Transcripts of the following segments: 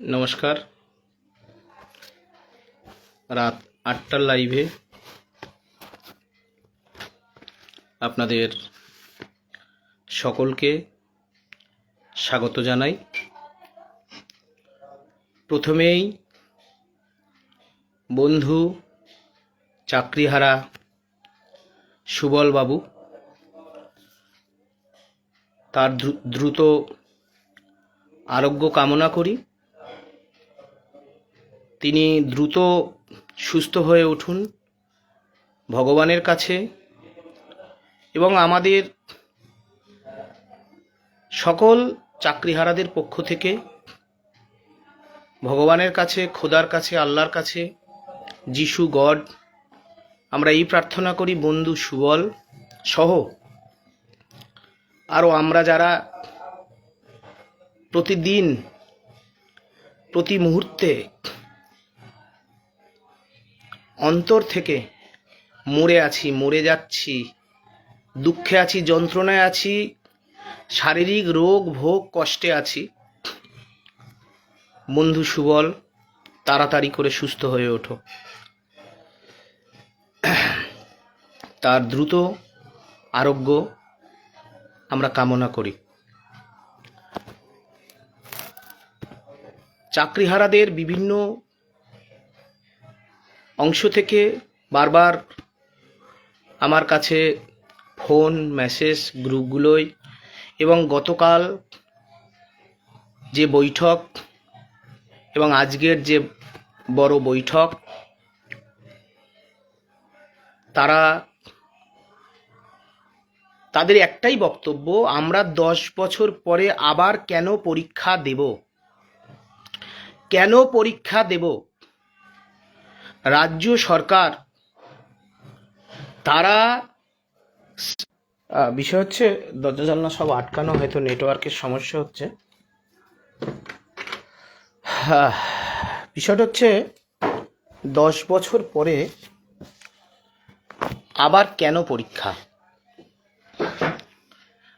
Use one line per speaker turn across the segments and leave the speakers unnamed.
নমস্কার। রাত আটটার লাইভে আপনাদের সকলকে স্বাগত জানাই। প্রথমেই বন্ধু চাকরিহারা সুবল বাবু তার দ্রু- দ্রুত আরোগ্য কামনা করি। তিনি দ্রুত সুস্থ হয়ে উঠুন ভগবানের কাছে এবং আমাদের সকল চাকরিহারাদের পক্ষ থেকে ভগবানের কাছে, খোদার কাছে, আল্লাহর কাছে, যিশু, গড, আমরা এই প্রার্থনা করি, বন্ধু, সুবল সহ। আরও আমরা যারা প্রতিদিন, প্রতি মুহূর্তে অন্তর থেকে মরে আছি, মরে যাচ্ছি। দুঃখে আছি, যন্ত্রণায় আছি, শারীরিক রোগ, ভোগ, কষ্টে আছি। বন্ধু সুবল, তাড়াতাড়ি করে সুস্থ হয়ে ওঠো। তার দ্রুত আরোগ্য আমরা কামনা করি। চাকরিহারাদের বিভিন্ন অংশ থেকে বারবার আমার কাছে ফোন, মেসেজ, গ্রুপগুলোয় এবং গতকাল যে বৈঠক এবং আজকের যে বড় বৈঠক, তারা তাদের একটাই বক্তব্য, আমরা দশ বছর পরে আবার কেন পরীক্ষা দেব? কেন পরীক্ষা দেব? রাজ্য সরকার, তারা বিষয় হচ্ছে দরজা জানলা সব আটকানো, হয়তো নেটওয়ার্কের সমস্যা হচ্ছে। বিষয়টা হচ্ছে দশ বছর পরে আবার কেন পরীক্ষা?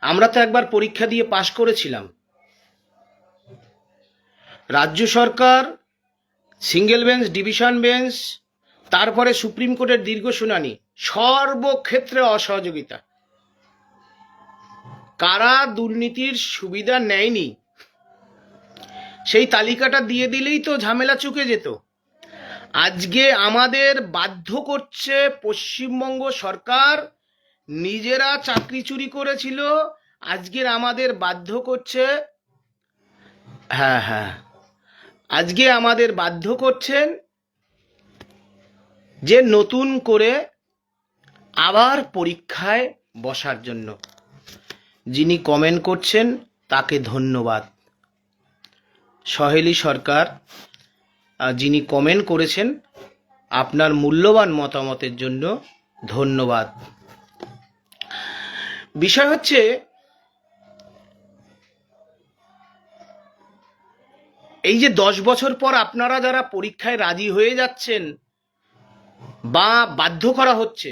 আমরা তো একবার পরীক্ষা দিয়ে পাশ করেছিলাম। রাজ্য সরকার সিঙ্গেল বেঞ্চ, ডিভিশন বেঞ্চ, তারপরে সুপ্রিম কোর্টের দীর্ঘ শুনানি, সর্বক্ষেত্রে অসহযোগিতা। কারা দুর্নীতির সুবিধা নেয়নি? সেই তালিকাটা দিয়ে দিলেই তো ঝামেলা চুকে যেত। আজকে আমাদের বাধ্য করছে পশ্চিমবঙ্গ সরকার, নিজেরা চাকরি চুরি করেছিল, আজকের আমাদের বাধ্য করছে হ্যাঁ হ্যাঁ। আজকে আমাদের বাধ্য করছেন যে নতুন করে আবার পরীক্ষায় বসার জন্য। যিনি কমেন্ট করছেন, তাকে ধন্যবাদ। সহেলি সরকার যিনি কমেন্ট করেছেন, আপনার মূল্যবান মতামতের জন্য ধন্যবাদ। বিষয় হচ্ছে এই যে দশ বছর পর আপনারা যারা পরীক্ষায় রাজি হয়ে যাচ্ছেন বা বাধ্য করা হচ্ছে,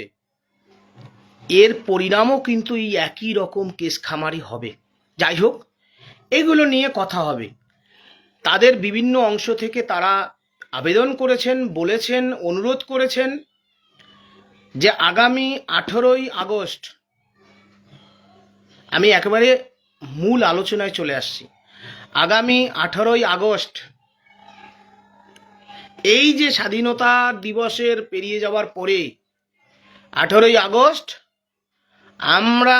এর পরিণামও কিন্তু এই একই রকম কেস খামারি হবে। যাই হোক, এগুলো নিয়ে কথা হবে। তাদের বিভিন্ন অংশ থেকে তারা আবেদন করেছেন, বলেছেন, অনুরোধ করেছেন যে আগামী আঠেরোই আগস্ট আমি একেবারে মূল আলোচনায় চলে আসছি। আগামী আঠারোই আগস্ট। এই যে স্বাধীনতা দিবসের পেরিয়ে যাওয়ার পরে, আঠারোই আগস্ট, আমরা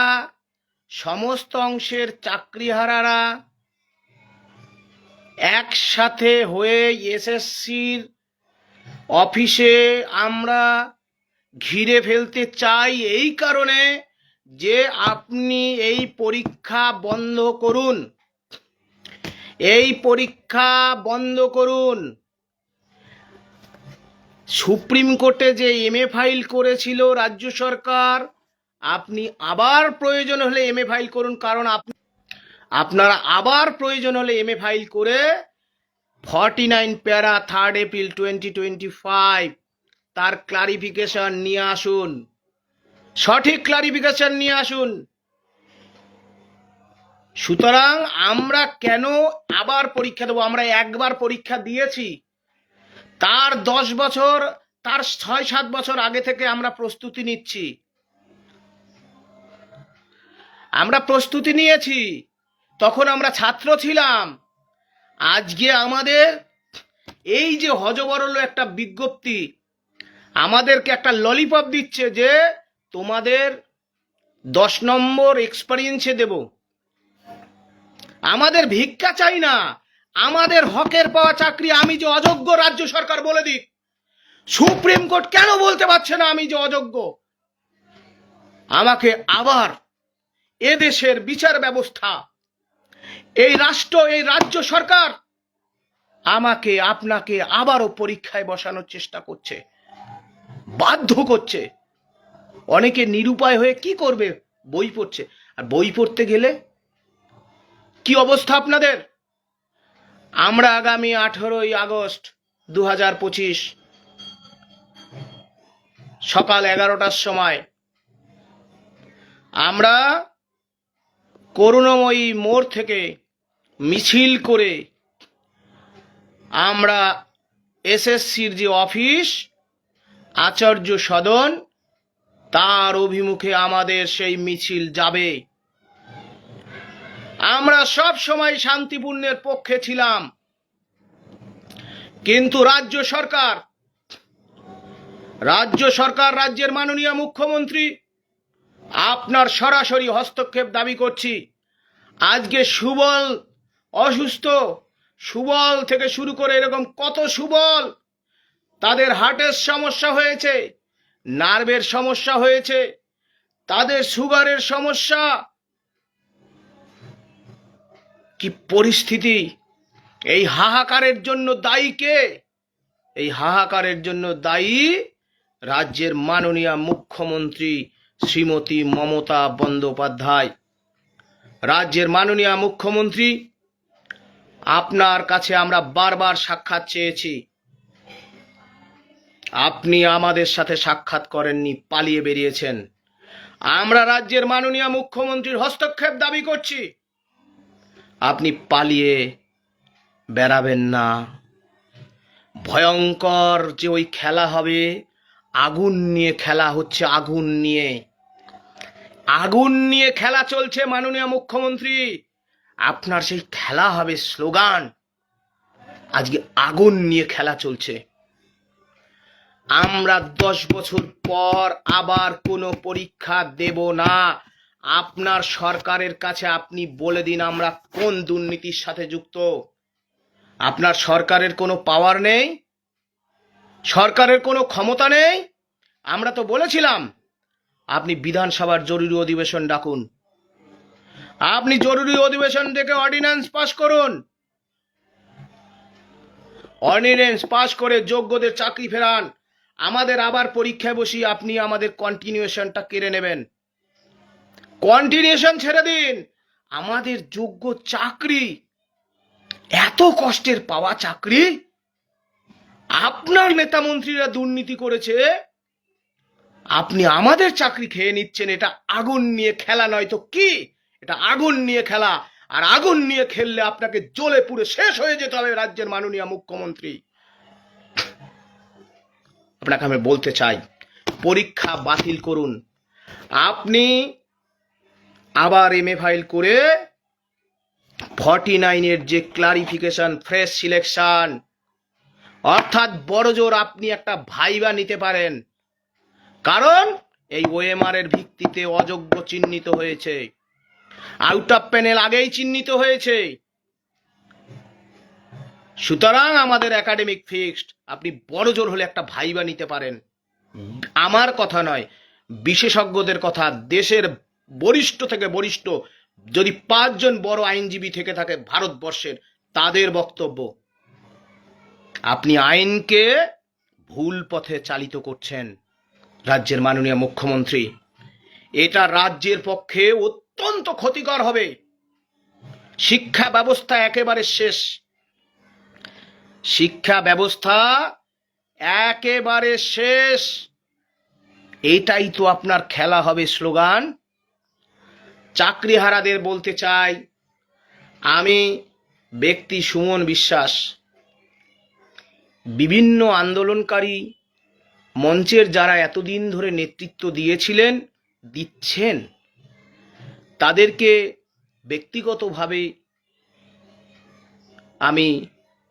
সমস্ত অংশের চাকরিহারারা একসাথে হয়ে এসএসসির অফিসে আমরা ঘিরে ফেলতে চাই এই কারণে যে আপনি এই পরীক্ষা বন্ধ করুন। এই পরীক্ষা বন্ধ করুন। সুপ্রিম কোর্টে যে এমএ ফাইল করেছিল রাজ্য সরকার, আপনি আবার প্রয়োজন হলে এমএ ফাইল করুন, কারণ আপনি আপনারা আবার প্রয়োজন হলে এমএ ফাইল করে forty nine para third April twenty twenty five তার ক্লারিফিকেশন নিয়ে আসুন। সঠিক ক্লারিফিকেশন নিয়ে আসুন। সুতরাং আমরা কেন আবার পরীক্ষা দেবো? আমরা একবার পরীক্ষা দিয়েছি। তার দশ বছর, তার ছয়, সাত বছর আগে থেকে আমরা প্রস্তুতি নিচ্ছি। আমরা প্রস্তুতি নিয়েছি। তখন আমরা ছাত্র ছিলাম। আজকে আমাদের এই যে হজবরল একটা বিজ্ঞপ্তি, আমাদেরকে একটা ললিপপ দিচ্ছে যে তোমাদের দশ নম্বর এক্সপিরিয়েন্সে দেব। আমাদের ভিক্ষা চাই না। আমাদের হকের পাওয়া চাকরি আমি যে অযোগ্য রাজ্য সরকার বলে দিক সুপ্রিম কোর্ট কেন বলতে পারছে না আমি যে অযোগ্য? আমাকে আবার এদেশের বিচার ব্যবস্থা, এই রাষ্ট্র, এই রাজ্য সরকার আমাকে আপনাকে আবারও পরীক্ষায় বসানোর চেষ্টা করছে, বাধ্য করছে। অনেকে নিরুপায় হয়ে কি করবে? বই পড়ছে। আর বই পড়তে গেলে কি অবস্থা আপনাদের? আমরা আগামী আঠেরোই আগস্ট দু হাজার পঁচিশ, সকাল এগারোটার সময় আমরা করুণাময়ী মোড় থেকে মিছিল করে আমরা এসএসসির যে অফিস, আচার্য সদন, তার অভিমুখে আমাদের সেই মিছিল যাবে। আমরা সব সময় শান্তিপূর্ণের পক্ষে ছিলাম। কিন্তু রাজ্য সরকার রাজ্য সরকার, রাজ্যের মাননীয় মুখ্যমন্ত্রী, আপনার সরাসরি হস্তক্ষেপ দাবি করছি। আজকে সুবল অসুস্থ, সুবল থেকে শুরু করে এরকম কত সুবল, তাদের হার্টের সমস্যা হয়েছে, নার্ভের সমস্যা হয়েছে, তাদের সুগারের সমস্যা কি পরিস্থিতি? এই হাহাকারের জন্য দায়ী কে? এই হাহাকারের জন্য দায়ী রাজ্যের মাননীয় মুখ্যমন্ত্রী শ্রীমতী মমতা বন্দ্যোপাধ্যায়। রাজ্যের মাননীয় মুখ্যমন্ত্রী, আপনার কাছে আমরা বারবার সাক্ষাৎ চেয়েছি। আপনি আমাদের সাথে সাক্ষাৎ করেননি, পালিয়ে বেরিয়েছেন। আমরা রাজ্যের মাননীয় মুখ্যমন্ত্রীর হস্তক্ষেপ দাবি করছি। আপনি পালিয়ে বেড়াবেন না। ভয়ঙ্কর যে ওই খেলা হবে, আগুন নিয়ে খেলা হচ্ছে, আগুন নিয়ে। আগুন নিয়ে খেলা চলছে, মাননীয় মুখ্যমন্ত্রী। আপনার সেই খেলা হবে স্লোগান, আজকে আগুন নিয়ে খেলা চলছে। আমরা দশ বছর পর আবার কোনো পরীক্ষা দেব না। আপনার সরকারের কাছে আপনি বলে দিন আমরা কোন দুর্নীতির সাথে যুক্ত। আপনার সরকারের কোনো পাওয়ার নেই? সরকারের কোনো ক্ষমতা নেই? আমরা তো বলেছিলাম, আপনি বিধানসভার জরুরি অধিবেশন ডাকুন। আপনি জরুরি অধিবেশন থেকে অর্ডিন্যান্স পাশ করুন। অর্ডিন্যান্স পাশ করে যোগ্যদের চাকরি ফেরান। আমাদের আবার পরীক্ষায় বসিয়ে আপনি আমাদের কন্টিনিউশনটা কেড়ে নেবেন। কন্টিনিউশন ছেড়ে দিন। আমাদের যোগ্য চাকরি, এত কষ্টের পাওয়া চাকরি, আপনার নেতা মন্ত্রীরা দুর্নীতি করেছে, আপনি আমাদের চাকরি খেয়ে নিচ্ছেন, এটা আগুন নিয়ে খেলা নয় তো কি? এটা আগুন নিয়ে খেলা, আর আগুন নিয়ে খেললে আপনাকে জ্বলে পুড়ে শেষ হয়ে যেতে হবে রাজ্যের মাননীয় মুখ্যমন্ত্রী। আপনাকে আমি বলতে চাই, পরীক্ষা বাতিল করুন। আপনি আবার এম এ ফাইল করে ফর্টি নাইনের যে ক্লারিফিকেশন ফ্রেশ সিলেকশন অর্থাৎ বড় জোর আপনি একটা ভাইবা নিতে পারেন। কারণ এই ওএমআর এর ভিত্তিতে অযোগ্য চিহ্নিত হয়েছে। আউট অফ প্যানেল আগেই চিহ্নিত হয়েছে। সুতরাং আমাদের একাডেমিক ফিক্সড আপনি বড় জোর হলে একটা ভাইবা নিতে পারেন। আমার কথা নয়, বিশেষজ্ঞদের কথা, দেশের বরিষ্ঠ থেকে বরিষ্ঠ, যদি পাঁচজন বড় আইনজীবী থেকে থাকে ভারতবর্ষের, তাদের বক্তব্য, আপনি আইনকে ভুল পথে চালিত করছেন, রাজ্যের মাননীয় মুখ্যমন্ত্রী। এটা রাজ্যের পক্ষে অত্যন্ত ক্ষতিকর হবে। শিক্ষা ব্যবস্থা একেবারে শেষ। শিক্ষা ব্যবস্থা একেবারে শেষ। এটাই তো আপনার খেলা হবে স্লোগান। চাকরিহারাদের বলতে চাই, আমি ব্যক্তি সুমন বিশ্বাস। বিভিন্ন আন্দোলনকারী মঞ্চের যারা এতদিন ধরে নেতৃত্ব দিয়েছিলেন, দিচ্ছেন, তাদেরকে ব্যক্তিগতভাবে আমি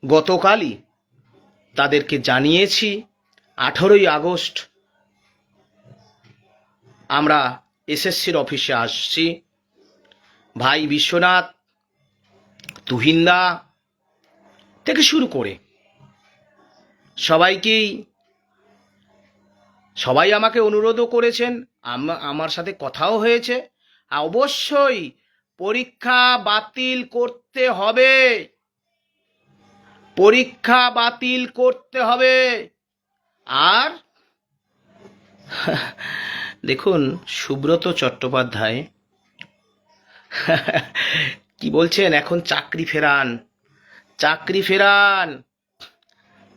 গতকালই তাদেরকে জানিয়েছি, আঠেরোই আগস্ট আমরা এসএসসির অফিসে আসছি। ভাই বিশ্বনাথ, তুহিন্দা থেকে শুরু করে সবাইকেই, সবাই আমাকে অনুরোধও করেছেন, আম- আমার সাথে কথাও হয়েছে। অবশ্যই পরীক্ষা বাতিল করতে হবে। পরীক্ষা বাতিল করতে হবে। আর, দেখুন, সুব্রত চট্টোপাধ্যায় কি বলছেন? এখন চাকরি ফেরান। চাকরি ফেরান।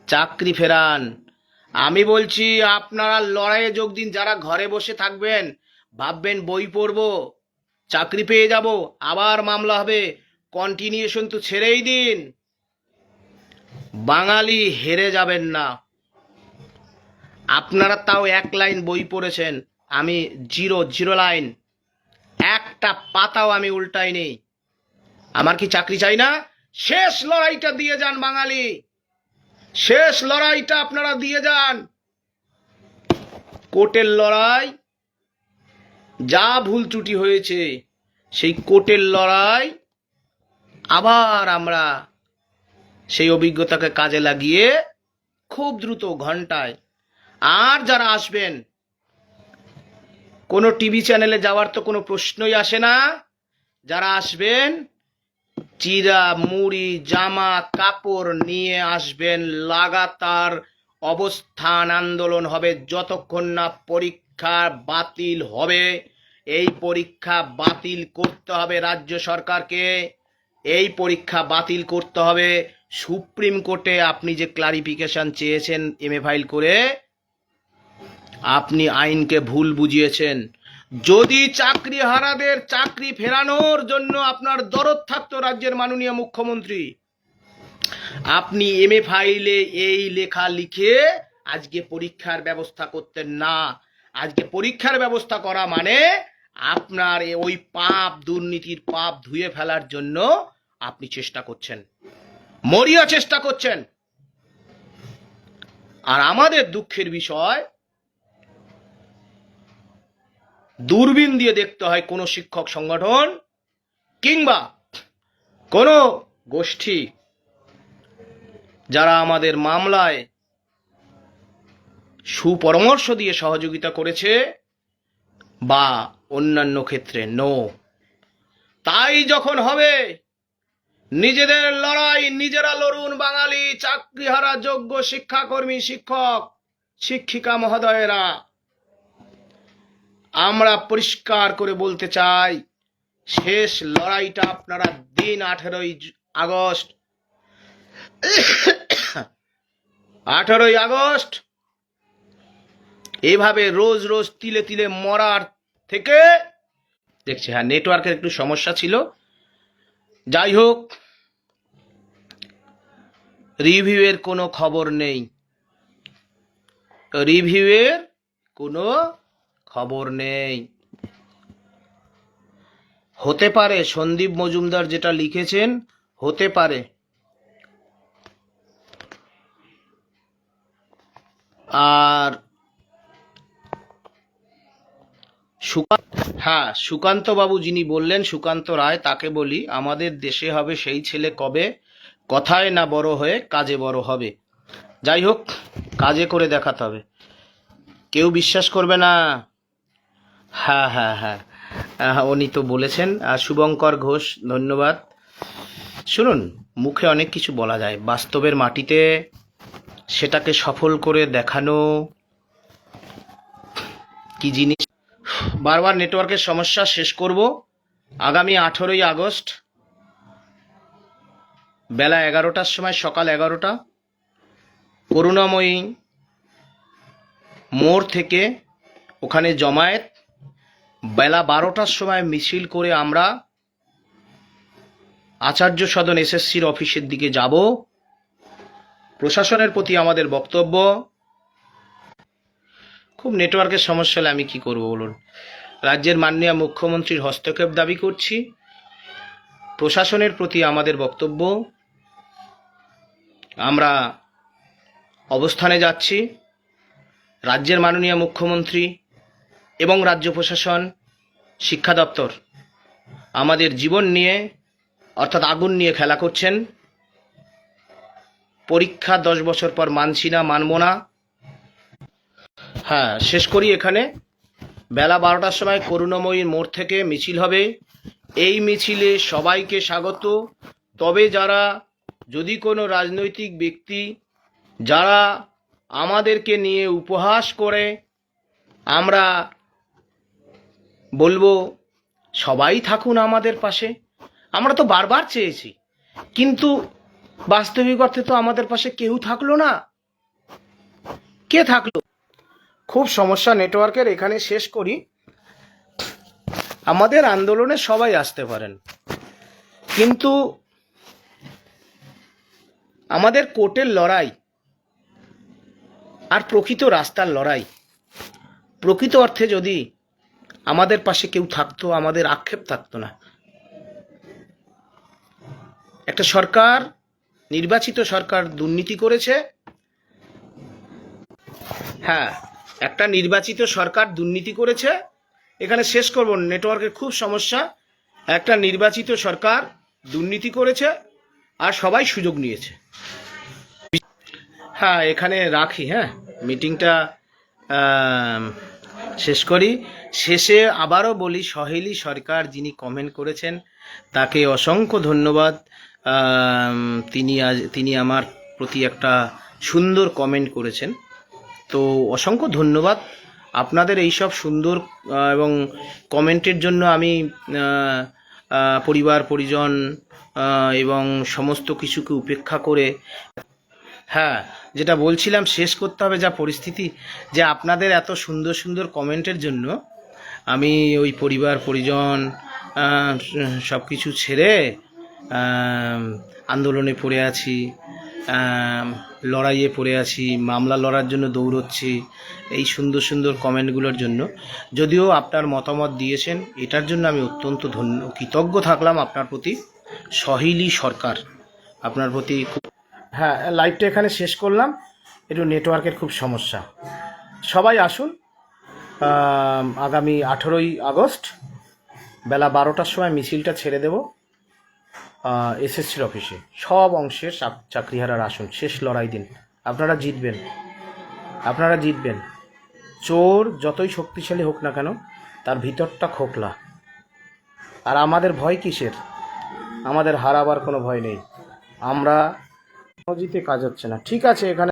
চাকরি ফেরান। আমি বলছি, আপনারা লড়াইয়ে যোগ দিন, যারা ঘরে বসে থাকবেন, ভাববেন বই পড়ব, চাকরি পেয়ে যাব, আবার মামলা হবে কন্টিনিউশন তো ছেড়েই দিন। বাঙালি হেরে যাবেন না। আপনারা তাও এক লাইন বই পড়েছেন, আমি জিরো জিরো লাইন। একটা পাতাও আমি উল্টাই নেই। আমার কি চাকরি চাই না? শেষ লড়াইটা দিয়ে যান বাঙালি। শেষ লড়াইটা আপনারা দিয়ে যান। কোর্টের লড়াই, যা ভুল ত্রুটি হয়েছে, সেই কোর্টের লড়াই, আবার আমরা সেই অভিজ্ঞতাকে কাজে লাগিয়ে খুব দ্রুত ঘন্টায়, আর যারা আসবেন কোনো টিভি চ্যানেলে যাওয়ার তো কোনো প্রশ্নই আসে না। যারা আসবেন, চিরা, মুড়ি, জামা, কাপড় নিয়ে আসবেন, লাগাতার অবস্থান আন্দোলন হবে, যতক্ষণ না পরীক্ষা বাতিল হবে। এই পরীক্ষা বাতিল করতে হবে রাজ্য সরকারকে। এই পরীক্ষা বাতিল করতে হবে। সুপ্রিম কোর্টে আপনি যে ক্লারিফিকেশন চেয়েছেন এমএ ফাইল করে আপনি আইনকে ভুল বুঝিয়েছেন। যদি চাকরি হারাদের চাকরি ফেরানোর জন্য আপনার দরদ থাকতো রাজ্যের মাননীয় মুখ্যমন্ত্রী, আপনি এমএ ফাইলে এই লেখা লিখে আজকে পরীক্ষার ব্যবস্থা করতেন না। আজকে পরীক্ষার ব্যবস্থা করা মানে আপনার ওই পাপ, দুর্নীতির পাপ ধুয়ে ফেলার জন্য আপনি চেষ্টা করছেন। মরিয়া চেষ্টা করছেন। আর আমাদের দুঃখের বিষয় দূরবীন দিয়ে দেখতে হয় কোনো শিক্ষক সংগঠন কিংবা কোনো গোষ্ঠী যারা আমাদের মামলায় সুপরামর্শ দিয়ে সহযোগিতা করেছে বা অন্যান্য ক্ষেত্রে নো। তাই যখন হবে, নিজেদের লড়াই, নিজেরা লড়ুন বাঙালি, চাকরিহারা যোগ্য শিক্ষাকর্মী, শিক্ষক, শিক্ষিকা মহোদয়েরা। আমরা পরিষ্কার করে বলতে চাই, শেষ লড়াইটা আপনারা দিন আঠেরোই আগস্ট আঠেরোই আগস্ট, এভাবে রোজ রোজ তিলে তিলে মরার থেকে, দেখছি হ্যাঁ নেটওয়ার্কের একটু সমস্যা ছিল। যাই হোক, রিভিউয়ের কোনো খবর নেই। রিভিউয়ের কোনো খবর নেই। হতে পারে সন্দীপ মজুমদার যেটা লিখেছেন, হতে পারে। আর হ্যাঁ সুকান্ত বাবু যিনি বললেন, সুকান্ত রায়, তাকে বলি, আমাদের দেশে হবে সেই ছেলে কবে? কথায় না বড় হয়ে কাজে বড় হবে। যাই হোক, কাজে করে দেখাতে হবে। কেউ বিশ্বাস করবে না। হ্যাঁ হ্যাঁ হ্যাঁ। উনি তো বলেছেন শুভঙ্কর ঘোষ, ধন্যবাদ। শুনুন, মুখে অনেক কিছু বলা যায়। বাস্তবের মাটিতে সেটাকে সফল করে দেখানো কি জিনিস? বারবার নেটওয়ার্কের সমস্যা, শেষ করব। আগামী আঠেরোই আগস্ট, বেলা এগারোটার সময়, সকাল এগারোটা, করুণাময়ী মোড় থেকে ওখানে জমায়েত। বেলা বারোটার সময় মিছিল করে আমরা আচার্য সদন এসএসসির অফিসের দিকে যাব। প্রশাসনের প্রতি আমাদের বক্তব্য। খুব নেটওয়ার্কের সমস্যা হলে আমি কি করব বলুন? রাজ্যের মাননীয় মুখ্যমন্ত্রীর হস্তক্ষেপ দাবি করছি। প্রশাসনের প্রতি আমাদের বক্তব্য। আমরা অবস্থানে যাচ্ছি। রাজ্যের মাননীয় মুখ্যমন্ত্রী এবং রাজ্য প্রশাসন, শিক্ষা দপ্তর আমাদের জীবন নিয়ে, অর্থাৎ আগুন নিয়ে খেলা করছেন। পরীক্ষা দশ বছর পর মানছি না, মানব না। হ্যাঁ শেষ করি এখানে। বেলা বারোটার সময় করুণাময়ীর মোড় থেকে মিছিল হবে। এই মিছিলে সবাইকে স্বাগত। তবে যারা, যদি কোনো রাজনৈতিক ব্যক্তি, যারা আমাদেরকে নিয়ে উপহাস করে, আমরা বলব, সবাই থাকুন আমাদের পাশে। আমরা তো বারবার চেয়েছি, কিন্তু বাস্তবিক অর্থে তো আমাদের পাশে কেউ থাকল না। কে থাকল? খুব সমস্যা, নেটওয়ার্কের এখানে শেষ করি। আমাদের আন্দোলনে সবাই আসতে পারেন। কিন্তু আমাদের কোর্টের লড়াই আর প্রকৃত রাস্তার লড়াই, প্রকৃত অর্থে যদি আমাদের পাশে কেউ থাকতো, আমাদের আক্ষেপ থাকতো না। একটা সরকার, নির্বাচিত সরকার দুর্নীতি করেছে। হ্যাঁ একটা নির্বাচিত সরকার দুর্নীতি করেছে। এখানে শেষ করব, নেটওয়ার্কের খুব সমস্যা। একটা নির্বাচিত সরকার দুর্নীতি করেছে আর সবাই সুযোগ নিয়েছে। হ্যাঁ এখানে রাখি হ্যাঁ। মিটিংটা শেষ করি। শেষে আবারও বলি, সহেলি সরকার যিনি কমেন্ট করেছেন, তাকে অসংখ্য ধন্যবাদ। তিনি আজ, তিনি আমার প্রতি একটা সুন্দর কমেন্ট করেছেন। তো অসংখ্য ধন্যবাদ। আপনাদের এই সব সুন্দর এবং কমেন্টের জন্য আমি পরিবার, পরিজন এবং সমস্ত কিছুকে উপেক্ষা করে হ্যাঁ যেটা বলছিলাম শেষ করতে হবে যা পরিস্থিতি, যে আপনাদের এত সুন্দর সুন্দর কমেন্টের জন্য আমি ওই পরিবার, পরিজন সব কিছু ছেড়ে আন্দোলনে পড়ে আছি লড়াইয়ে পড়ে আছি, মামলা লড়ার জন্য দৌড়চ্ছি, এই সুন্দর সুন্দর কমেন্টগুলোর জন্য। যদিও আপনার মতামত দিয়েছেন, এটার জন্য আমি অত্যন্ত ধন্য, কৃতজ্ঞ থাকলাম আপনার প্রতি। সহিলি সরকার, আপনার প্রতি খুব হ্যাঁ লাইভটা এখানে শেষ করলাম। একটু নেটওয়ার্কের খুব সমস্যা। সবাই আসুন আগামী আঠেরোই আগস্ট বেলা বারোটার সময় মিছিলটা ছেড়ে দেব এসএসসির অফিসে। সব অংশের চাক- চাকরিহারার আসুন, শেষ লড়াই দিন। আপনারা জিতবেন। আপনারা জিতবেন। চোর যতই শক্তিশালী হোক না কেন, তার ভিতরটা খোকলা। আর আমাদের ভয় কিসের? আমাদের হারাবার কোনো ভয় নেই। আমরা জিতে কাজ হচ্ছে না। ঠিক আছে, এখানে